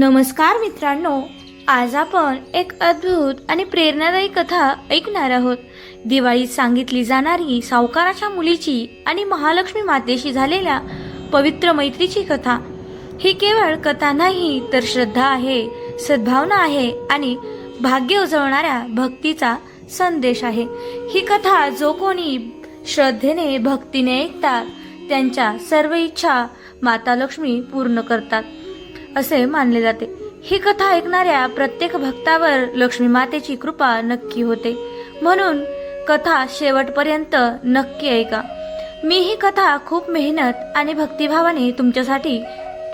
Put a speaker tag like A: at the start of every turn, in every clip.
A: नमस्कार मित्रांनो आज आपण एक अद्भुत आणि प्रेरणादायी कथा ऐकणार आहोत. दिवाळीत सांगितली जाणारी सावकाराच्या मुलीची आणि महालक्ष्मी मातेशी झालेल्या पवित्र मैत्रीची कथा. ही केवळ कथा नाही तर श्रद्धा आहे सद्भावना आहे आणि भाग्य उजवणाऱ्या भक्तीचा संदेश आहे. ही कथा जो कोणी श्रद्धेने भक्तीने ऐकतात त्यांच्या सर्व इच्छा माता लक्ष्मी पूर्ण करतात. असे मानले जाते. ही कथा ऐकणाऱ्या प्रत्येक भक्तावर लक्ष्मी मातेची कृपा नक्की होते. म्हणून कथा शेवटपर्यंत नक्की ऐका. मी ही कथा खूप मेहनत आणि भक्तिभावाने तुमच्यासाठी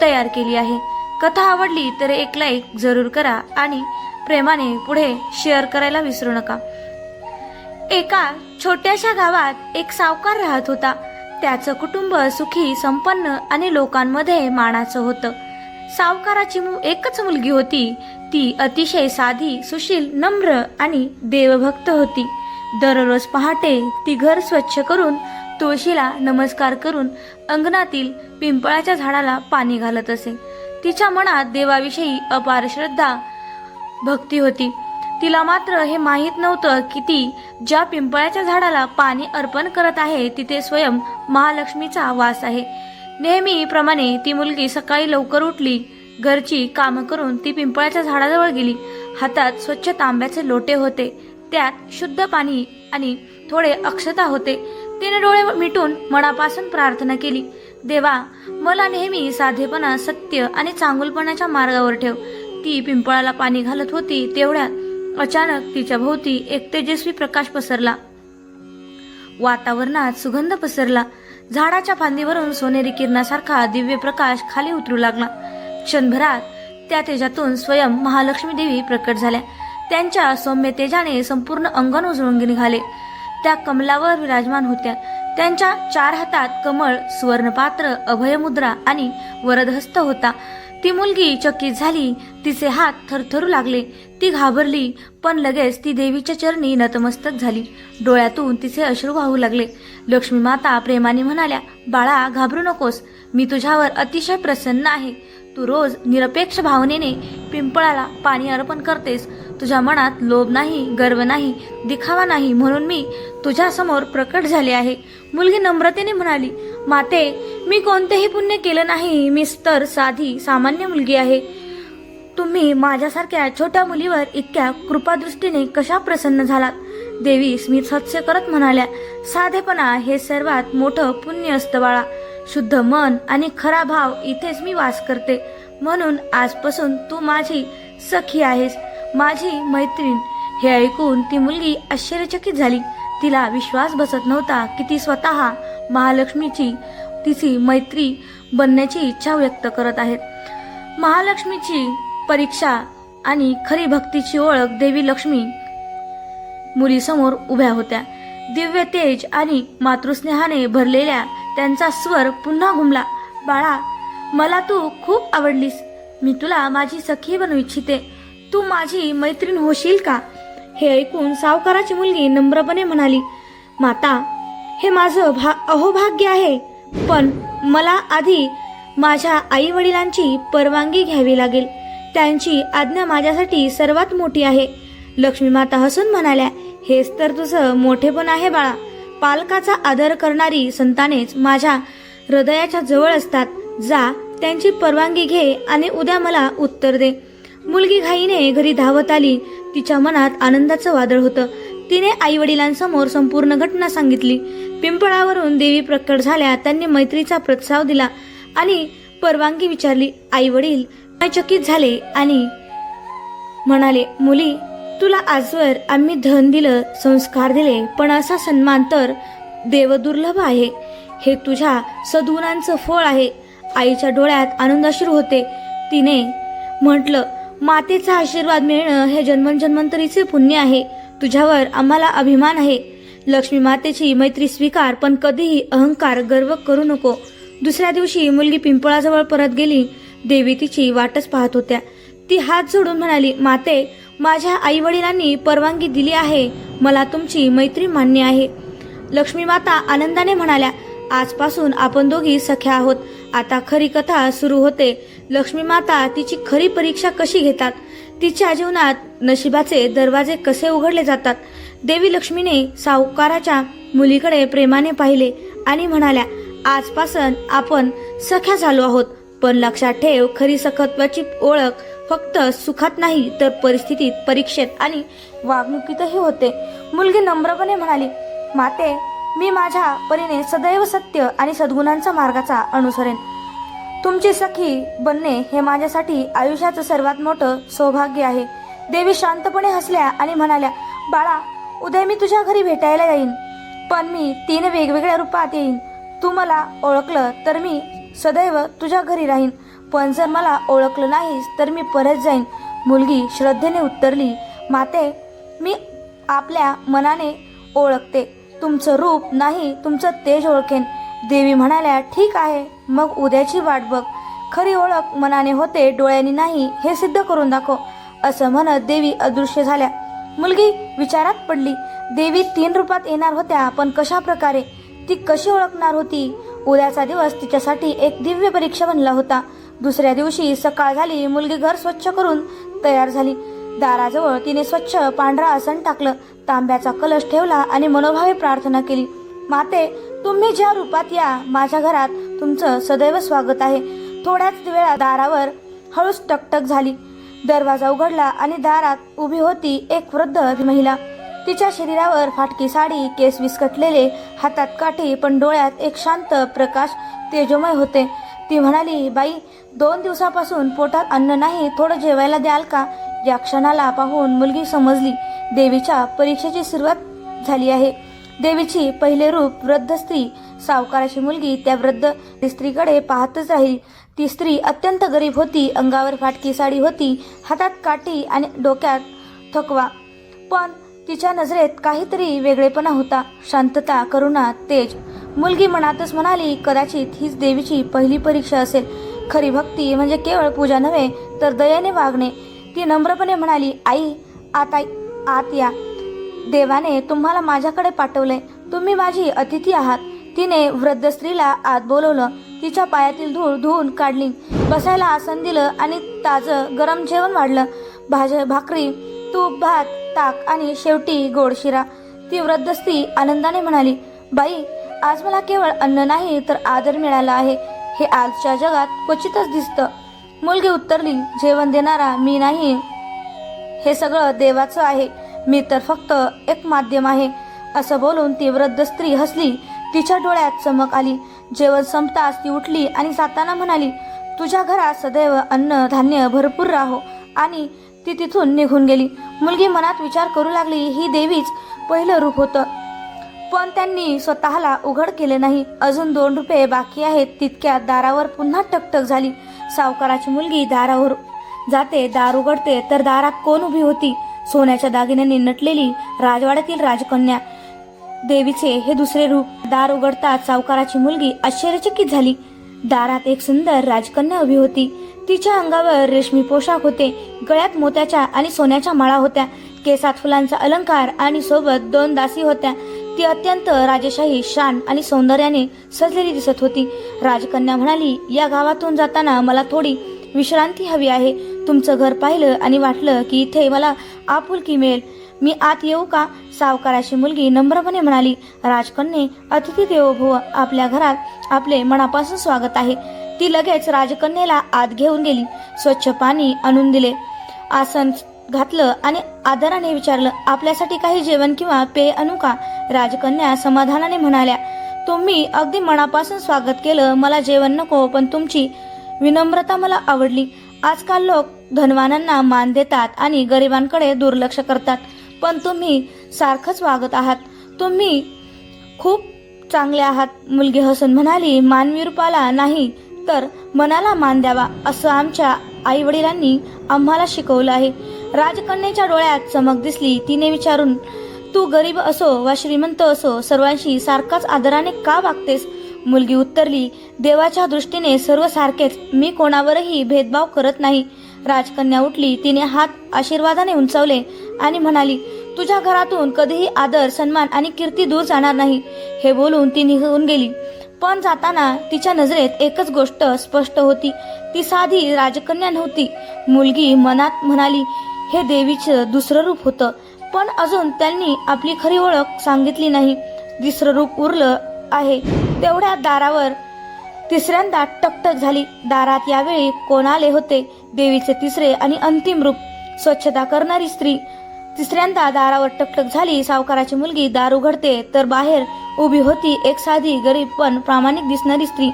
A: तयार केली आहे. कथा आवडली तर एक लाईक जरूर करा आणि प्रेमाने पुढे शेअर करायला विसरू नका. एका छोट्याशा गावात एक सावकार राहत होता. त्याचं कुटुंब सुखी संपन्न आणि लोकांमध्ये मानाचं होतं. सावकाराची एकच मुलगी होती. ती अतिशय साधी सुशील नम्र आणि देवभक्त होती. दररोज पहाटे ती घर स्वच्छ करून तुळशीला नमस्कार करून अंगणातील पिंपळाच्या झाडाला पाणी घालत असे. तिच्या मनात देवाविषयी अपार श्रद्धा भक्ती होती. तिला मात्र हे माहीत नव्हतं की ती ज्या पिंपळाच्या झाडाला पाणी अर्पण करत आहे तिथे स्वयं महालक्ष्मीचा वास आहे. नेहमीप्रमाणे ती मुलगी सकाळी लवकर उठली घरची कामं करून ती पिंपळाच्या झाडाजवळ गेली. हातात स्वच्छ तांब्याचे लोटे होते. त्यात शुद्ध पाणी आणि थोडे अक्षता होते. तिने डोळे मिटून मनापासून प्रार्थना केली. देवा मला नेहमी साधेपणा सत्य आणि चांगुलपणाच्या मार्गावर ठेव ती पिंपळाला पाणी घालत होती तेवढ्यात अचानक तिच्या भोवती एक तेजस्वी प्रकाश पसरला. वातावरणात सुगंध पसरला. झाडाच्या फांदीवरून सोनेरी किरणासारखा दिव्य प्रकाश खाली उतरू लागला. क्षणभरात त्या तेजातून स्वयं महालक्ष्मी देवी प्रकट झाल्या. त्यांच्या सौम्य तेजाने संपूर्ण अंगण उजळून निघाले. त्या कमलावर विराजमान होत्या. त्यांच्या चार हातात कमळ सुवर्णपात्र अभयमुद्रा आणि वरदहस्त होता. ती मुलगी चकित झाली. तिचे हात थरथरू लागले. ती घाबरली पण लगेच ती देवीच्या चरणी नतमस्तक झाली. डोळ्यातून तिचे अश्रू वाहू लागले. लक्ष्मी माता प्रेमाने म्हणाल्या बाळा घाबरू नकोस. मी तुझ्यावर अतिशय प्रसन्न आहे. तू रोज निरपेक्ष भावनेने पिंपळाला पाणी अर्पण करतेस. तुझ्या मनात लोभ नाही गर्व नाही दिखावा नाही म्हणून मी तुझ्यासमोर प्रकट झाले आहे. मुलगी नम्रतेने म्हणाली माते मी कोणतेही पुण्य केलं नाही. मी तर साधी सामान्य मुलगी आहे. तुम्ही माझ्यासारख्या छोट्या मुलीवर इतक्या कृपादृष्टीने कशा प्रसन्न झालात? देवी स्मित हास्य करत म्हणाल्या साधेपणा हे सर्वात मोठं पुण्य असतं बाळा. शुद्ध मन आणि खरा भाव इथेच मी वास करते. म्हणून आजपासून तू माझी सखी आहेस. माझी मैत्रीण. हे ऐकून ती मुलगी आश्चर्यचकित झाली. तिला विश्वास बसत नव्हता की ती स्वतः महालक्ष्मीची तिची मैत्री बनण्याची इच्छा व्यक्त करत आहेत. महालक्ष्मीची परीक्षा आणि खरी भक्तीची ओळख देवी लक्ष्मी मुलीसमोर उभ्या होत्या. दिव्य तेज आणि मातृस्नेहाने भरलेल्या त्यांचा स्वर पुन्हा घुमला. बाळा मला तू खूप आवडलीस. मी तुला माझी सखी बनू इच्छिते. तू माझी मैत्रीण होशील का? हे ऐकून सावकाराची मुलगी नम्रपणे म्हणाली माता हे माझं भा अहोभाग्य आहे. पण मला आधी माझ्या आई वडिलांची परवानगी घ्यावी लागेल. त्यांची आज्ञा माझ्यासाठी सर्वात मोठी आहे. लक्ष्मी माता हसून म्हणाल्या हेच तर तुझं मोठेपण आहे बाळा. पालकाचा आदर करणारी संतानेच माझ्या हृदयाच्या जवळ असतात. जा त्यांची परवानगी घे आणि उद्या मला उत्तर दे. मुलगी घाईने घरी धावत आली. तिच्या मनात आनंदाचं वादळ होतं. तिने आई वडिलांसमोर संपूर्ण घटना सांगितली. पिंपळावरून देवी प्रकट झाल्या त्यांनी मैत्रीचा प्रस्ताव दिला आणि परवानगी विचारली. आई वडील चकित झाले आणि म्हणाले मुली तुला आजवर आम्ही धन दिलं संस्कार दिले पण असा सन्मान तर देवदुर्लभ आहे. हे तुझ्या सद्गुणांचं फळ आहे. आईच्या डोळ्यात आनंदाश्रू होते. तिने म्हटलं मातेचा आशीर्वाद मिळणं हे जन्मजन्मांतरीचे पुण्य आहे. तुझ्यावर आम्हाला अभिमान आहे. लक्ष्मी मातेची मैत्री स्वीकार पण कधीही अहंकार गर्व करू नको. दुसऱ्या दिवशी मुलगी पिंपळाजवळ परत गेली. देवी तिची वाटच पाहत होत्या. ती हात जोडून म्हणाली माते माझ्या आई वडिलांनी परवानगी दिली आहे. मला तुमची मैत्री मान्य आहे. लक्ष्मी माता आनंदाने म्हणाल्या आजपासून आपण दोघी सख्या आहोत. आता खरी कथा सुरू होते. लक्ष्मी माता तिची खरी परीक्षा कशी घेतात? तिच्या जीवनात नशिबाचे दरवाजे कसे उघडले जातात? देवी लक्ष्मीने सावकाराच्या मुलीकडे प्रेमाने पाहिले आणि म्हणाल्या आजपासून आपण सख्या झालो आहोत पण लक्षात ठेव खरी सखत्वाची ओळख फक्त सुखात नाही तर परिस्थितीत परीक्षेत आणि वागणुकीतही होते. मुलगी नम्रपणे म्हणाली माते मी माझ्या परीने सदैव सत्य आणि सद्गुणांचा मार्गाचा अनुसरेन. तुमची सखी बनणे हे माझ्यासाठी आयुष्याचं सर्वात मोठं सौभाग्य आहे. देवी शांतपणे हसल्या आणि म्हणाल्या बाळा उद्या मी तुझ्या घरी भेटायला येईन पण मी तीन वेगवेगळ्या रूपात येईन. तू मला ओळखलं तर मी सदैव तुझ्या घरी राहीन. पण जर मला ओळखलं नाहीस तर मी परत जाईन. मुलगी श्रद्धेने उत्तरली माते मी आपल्या मनाने ओळखते. तुमचं रूप नाही तुमचं तेज ओळखेन. देवी म्हणाल्या ठीक आहे मग उद्याची वाट बघ. खरी ओळख मनाने होते डोळ्यांनी नाही हे सिद्ध करून दाखव. असं म्हणत देवी अदृश्य झाल्या. मुलगी विचारात पडली. देवी तीन रूपात येणार होत्या पण कशा प्रकारे? ती कशी ओळखणार होती? उद्याचा दिवस तिच्यासाठी एक दिव्य परीक्षा बनला होता. दुसऱ्या दिवशी सकाळ झाली मुलगी घर स्वच्छ करून तयार झाली. दाराजवळ तिने स्वच्छ पांढरा आसन टाकलं तांब्याचा कलश ठेवला आणि मनोभावे प्रार्थना केली. माते तुम्ही ज्या रूपात या माझ्या घरात तुमचं सदैव स्वागत आहे. थोड्याच वेळा दारावर हळूच टकटक झाली. दरवाजा उघडला आणि दारात उभी होती एक वृद्ध महिला. तिच्या शरीरावर फाटकी साडी केस विस्कटलेले हातात काठी पण डोळ्यात एक शांत प्रकाश तेजोमय होते. ती म्हणाली बाई दोन दिवसापासून पोटात अन्न नाही थोडं जेवायला द्याल का? या क्षणाला पाहून मुलगी समजली. देवीच्या परीक्षेची सुरुवात झाली आहे. देवीची पहिले रूप वृद्ध स्त्री. सावकाराची मुलगी त्या वृद्ध स्त्रीकडे पाहतच राहिली. ती स्त्री अत्यंत गरीब होती अंगावर फाटकी साडी होती हातात काठी आणि डोक्यात थकवा. पण तिच्या नजरेत काहीतरी वेगळेपणा होता. शांतता करुणा तेज. मुलगी मनातच म्हणाली कदाचित हीच देवीची पहिली परीक्षा असेल. खरी भक्ती म्हणजे केवळ पूजा नव्हे तर दयेने वागणे. ती नम्रपणे म्हणाली आई आता आत या. देवाने तुम्हाला माझ्याकडे पाठवले तुम्ही माझी अतिथी आहात. तिने वृद्ध स्त्रीला आत बोलवलं. तिच्या पायातील धूळ धुवून काढली. बसायला आसन दिलं आणि ताजं गरम जेवण वाढलं. भाज भाकरी तूप भात ताक आणि शेवटी गोड शिरा. ती वृद्ध स्त्री आनंदाने म्हणाली बाई आज मला केवळ अन्न नाही तर आदर मिळाला आहे. हे आजच्या जगात क्वचितच दिसतं. मुलगी उत्तरली जेवण देणारा मी नाही. हे सगळं देवाचं आहे. मी तर फक्त एक माध्यम आहे. असं बोलून ती वृद्ध स्त्री हसली. तिच्या डोळ्यात चमक आली. जेवण संपताच ती उठली आणि जाताना म्हणाली तुझ्या घरात सदैव अन्न धान्य भरपूर राहो. आणि ती तिथून निघून गेली. मुलगी मनात विचार करू लागली ही देवीच पहिलं रूप होतं. पण त्यांनी स्वतःला उघड केले नाही. अजून दोन रुपये बाकी आहेत तितक्या दारावर पुन्हा टकटक झाली. सावकाराची मुलगी दारावर जाते दार उघडते तर दारात कोण उभी होती? सोन्याच्या दागिन्यांनी नटलेली राजवाड्यातील राजकन्या. देवीचे हे दुसरे रूप दार उघडताच सावकाराची मुलगी आश्चर्यचकित झाली. दारात एक सुंदर राजकन्या उभी होती. तिच्या अंगावर रेशमी पोशाख होते. गळ्यात मोत्याच्या आणि सोन्याच्या माळा होत्या. केसात फुलांचा अलंकार आणि सोबत दोन दासी होत्या. ती अत्यंत राजेशाही शान आणि सौंदर्याने सजलेली दिसत होती. राजकन्या म्हणाली या गावातून जाताना मला थोडी विश्रांती हवी आहे. तुमचं घर पाहिलं आणि वाटलं की इथे मला आपुलकी मिळेल. मी आत येऊ का? सावकाराची मुलगी नम्रपणे म्हणाली राजकन्ये अतिथी देवो भव आपल्या घरात आपले मनापासून स्वागत आहे. ती लगेच राजकन्येला आत घेऊन गेली. स्वच्छ पाणी आणून दिले. आसन घातलं आणि आदराने विचारलं आपल्यासाठी काही जेवण किंवा पेय आणू का? राजकन्या समाधानाने म्हणाल्या तुम्ही अगदी मनापासून स्वागत केलं मला जेवण नको पण तुमची विनम्रता मला आवडली. आजकाल लोक धनवानांना मान देतात आणि गरिबांकडे दुर्लक्ष करतात. पण तुम्ही सारखंच वागत आहात. तुम्ही खूप चांगले आहात मुलगी हसून म्हणाली. मानवी रूपाला नाही तर मनाला मान द्यावा असं आमच्या आई वडिलांनी आम्हाला शिकवलं आहे. राजकन्याच्या डोळ्यात चमक दिसली. तिने विचारून तू गरीब असो वा श्रीमंत असो सर्वांशी सारखाच आदराने का वागतेस? मुलगी उत्तरली देवाच्या दृष्टीने सर्व सारखेच. मी कोणावरही भेदभाव करत नाही. राजकन्या उठली तिने हात आशीर्वादाने उंचावले आणि म्हणाली तुझ्या घरातून कधीही आदर सन्मान आणि कीर्ती दूर जाणार नाही हे बोलून ती निघून गेली. पण जाताना तिच्या नजरेत एकच गोष्ट स्पष्ट होती. ती साधी राजकन्या नव्हती. मुलगी मनात म्हणाली हे देवीचं दुसरं रूप होतं. पण अजून त्यांनी आपली खरी ओळख सांगितली नाही. तिसरं रूप उरलं आहे. तेवढ्या दारावर तिसऱ्यांदा टकटक झाली. दारात यावेळी कोण आले होते? देवीचे तिसरे आणि अंतिम रूप स्वच्छता करणारी स्त्री. तिसऱ्यांदा दारावर टकटक झाली सावकाराची मुलगी दार उघडते तर बाहेर उभी होती एक साधी गरीब पण प्रामाणिक दिसणारी स्त्री.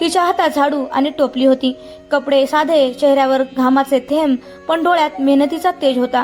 A: तिच्या हातात झाडू आणि टोपली होती. कपडे साधे चेहऱ्यावर घामाचे थेंब पण डोळ्यात मेहनतीचा तेज होता.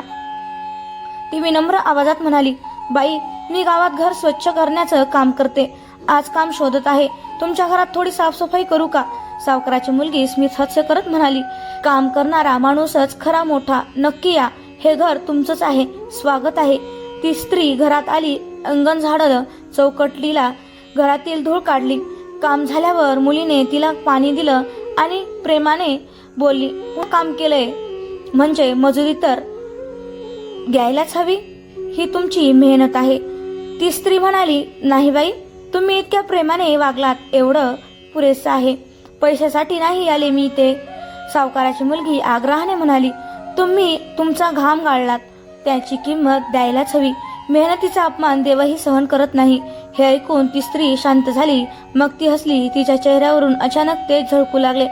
A: ती विनम्र आवाजात म्हणाली बाई मी गावात घर स्वच्छ करण्याचं काम करते. आज काम शोधत आहे. तुमच्या घरात थोडी साफसफाई करू का? सावकाराची मुलगी स्मित हस्य करत म्हणाली काम करणारा माणूसच खरा मोठा नक्की या. हे घर तुमचंच आहे. स्वागत आहे. ती स्त्री घरात आली अंगण झाडलं चौकटलीला घरातील धूळ काढली. काम झाल्यावर मुलीने तिला पाणी दिलं आणि प्रेमाने बोलली काम केलंय? म्हणजे मजुरी तर घ्यायलाच हवी? ही तुमची मेहनत आहे. ती स्त्री म्हणाली नाही बाई तुम्ही इतक्या प्रेमाने वागलात एवढं पुरेसं आहे. पैशासाठी नाही आले मी ते सावकाराची मुलगी आग्रहाने म्हणाली तुम्ही तुमचा घाम गाळलात. त्याची किंमत द्यायलाच हवी. मेहनतीचा अपमान देवही सहन करत नाही. हे ऐकून ती स्त्री शांत झाली. मग ती हसली. तिच्या चेहऱ्यावरून अचानक ते झळकू लागले.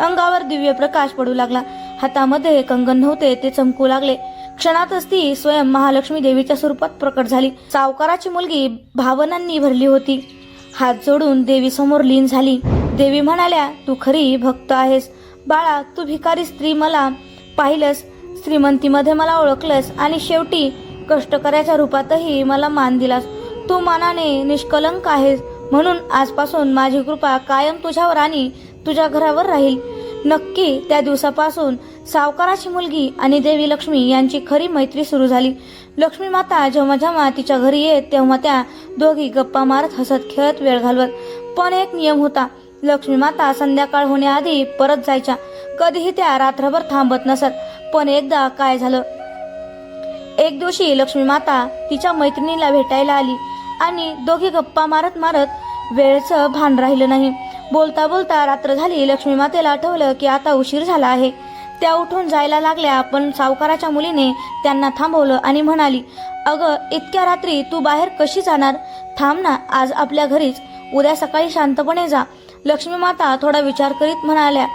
A: अंगावर दिव्य प्रकाश पडू लागला. हातामध्ये कंगन नव्हते ते चमकू लागले. क्षणातच ती स्वयं महालक्ष्मी देवीच्या स्वरूपात प्रकट झाली. सावकाराची मुलगी भावनांनी भरली होती. हात जोडून देवी समोर लीन झाली. देवी म्हणाल्या तू खरी भक्त आहेस. बाळा तू भिकारी स्त्री मला पाहिलंस. श्रीमंतीमध्ये मला ओळखलंस आणि शेवटी कष्टकऱ्याच्या रूपातही मला मान दिलास. तू मनाने निष्कलंक आहेस. म्हणून आजपासून माझी कृपा कायम तुझ्यावर आणि तुझ्या घरावर राहील. नक्की त्या दिवसापासून सावकाराची मुलगी आणि देवी लक्ष्मी यांची खरी मैत्री सुरू झाली. लक्ष्मी माता जेव्हा जेव्हा तिच्या घरी येत तेव्हा त्या दोघी गप्पा मारत हसत खेळत वेळ घालवत. पण एक नियम होता. लक्ष्मी माता संध्याकाळ होण्याआधी परत जायच्या. कधीही त्या रात्रभर थांबत नसत पण एकदा काय झालं? एक दिवशी लक्ष्मी माता तिच्या मैत्रिणीला भेटायला आली आणि दोघी गप्पा मारत मारत वेळेचं भान राहिलं नाही. बोलता बोलता रात्र झाली लक्ष्मी मातेला आठवलं की आता उशीर झाला आहे. त्या उठून जायला लागल्या पण सावकाराच्या मुलीने त्यांना थांबवलं आणि म्हणाली अगं इतक्या रात्री तू बाहेर कशी जाणार? थांब ना आज आपल्या घरीच. उद्या सकाळी शांतपणे जा. लक्ष्मी माता थोडा विचार करीत म्हणाल्या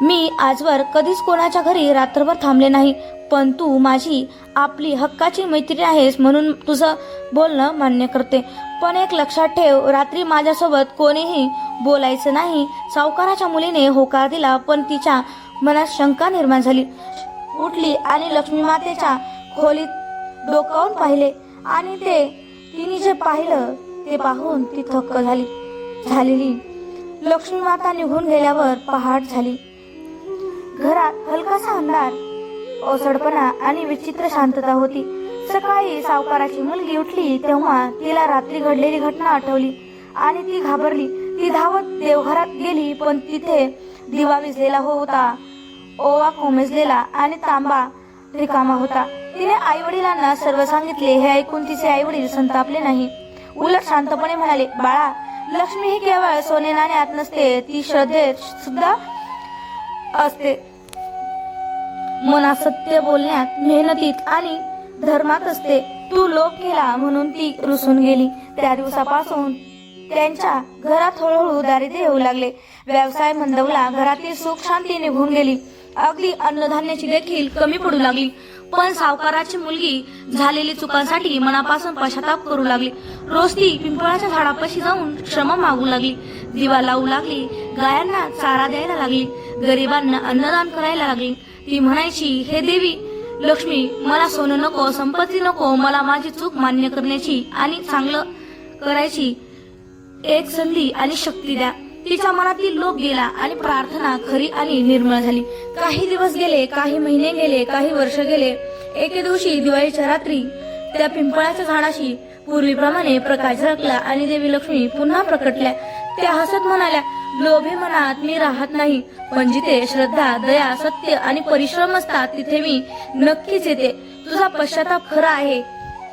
A: मी आजवर कधीच कोणाच्या घरी रात्रभर थांबले नाही पण तू माझी आपली हक्काची मैत्री आहेस म्हणून तुझं बोलणं मान्य करते. पण एक लक्षात ठेव रात्री माझ्यासोबत कोणीही बोलायचं नाही. सावकाराच्या मुलीने होकार दिला पण तिच्या मनात शंका निर्माण झाली. उठली आणि लक्ष्मी मातेच्या खोलीत डोकावून पाहिले आणि ते तिने जे पाहिलं ते पाहून ती थक्क झाली. झालेली लक्ष्मी माता निघून गेल्यावर पहाट झाली. घरात हलकासा अंधार ओसडपणा आणि विचित्र शांतता होती. सकाळी सावकाराची मुलगी उठली तेव्हा तिला रात्री घडलेली घटना आठवली आणि ती घाबरली. ती धावत देवघरात गेली पण तिथे दिवा विजलेला होता ओवा कोमेजलेला आणि तांबा रिकामा होता. तिने आई वडिलांना सर्व सांगितले हे ऐकून तिचे आई वडील संतापले नाही. उलट शांतपणे म्हणाले बाळा लक्ष्मी ही केवळ सोने नाण्यात नसते ती श्रद्धेत सुद्धा असते. मनात सत्य बोलण्यात मेहनतीत आणि धर्मात असते. तू लोक केला म्हणून ती रुसून गेली. त्या दिवसापासून त्यांच्या घरात हळूहळू दारिद्र्य येऊ लागले. व्यवसाय मंदवला घरातील सुख शांती निघून गेली. अगदी अन्नधान्याची देखील कमी पडू लागली. पण सावकाराची मुलगी झालेली चुकांसाठी मनापासून पश्चाताप करू लागली. रोज ती पिंपळाच्या झाडापाशी जाऊन क्षमा मागू लागली. दिवा लावू लागली. गायांना चारा द्यायला लागली. गरिबांना अन्नदान करायला लागली. ती म्हणायची हे देवी लक्ष्मी मला सोनं नको संपत्ती नको मला माझी चूक मान्य करण्याची आणि चांगलं करायची एक संधी आणि शक्ती द्या. तिच्या मनातील लोक गेला आणि प्रार्थना खरी आणि निर्मळ झाली. काही दिवस गेले काही महिने गेले काही वर्ष गेले. एके दिवशी दिवाळीच्या रात्री त्या पिंपळाच्या झाडाशी पूर्वीप्रमाणे प्रकाश झळकला आणि देवी लक्ष्मी पुन्हा प्रकटल्या. त्या हसत म्हणाल्या लोभी मनात मी राहत नाही पण जिथे श्रद्धा दया सत्य आणि परिश्रम असतात तिथे मी नक्कीच येते. तुझा पश्चाताप खरा आहे.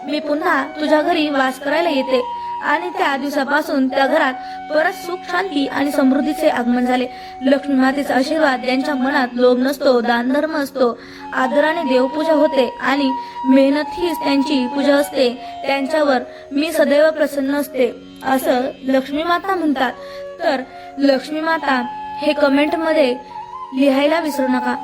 A: मी पुन्हा तुझ्या घरी वास करायला येते. आणि त्या दिवसापासून त्या घरात परत सुख शांती आणि समृद्धीचे आगमन झाले. लक्ष्मी मातेचा आशीर्वाद त्यांच्या मनात लोभ नसतो दानधर्म असतो. आदराने देवपूजा होते आणि मेहनत हीच त्यांची पूजा असते. त्यांच्यावर मी सदैव प्रसन्न असते असं लक्ष्मी माता म्हणतात. तर लक्ष्मी माता हे कमेंटमध्ये लिहायला विसरू नका.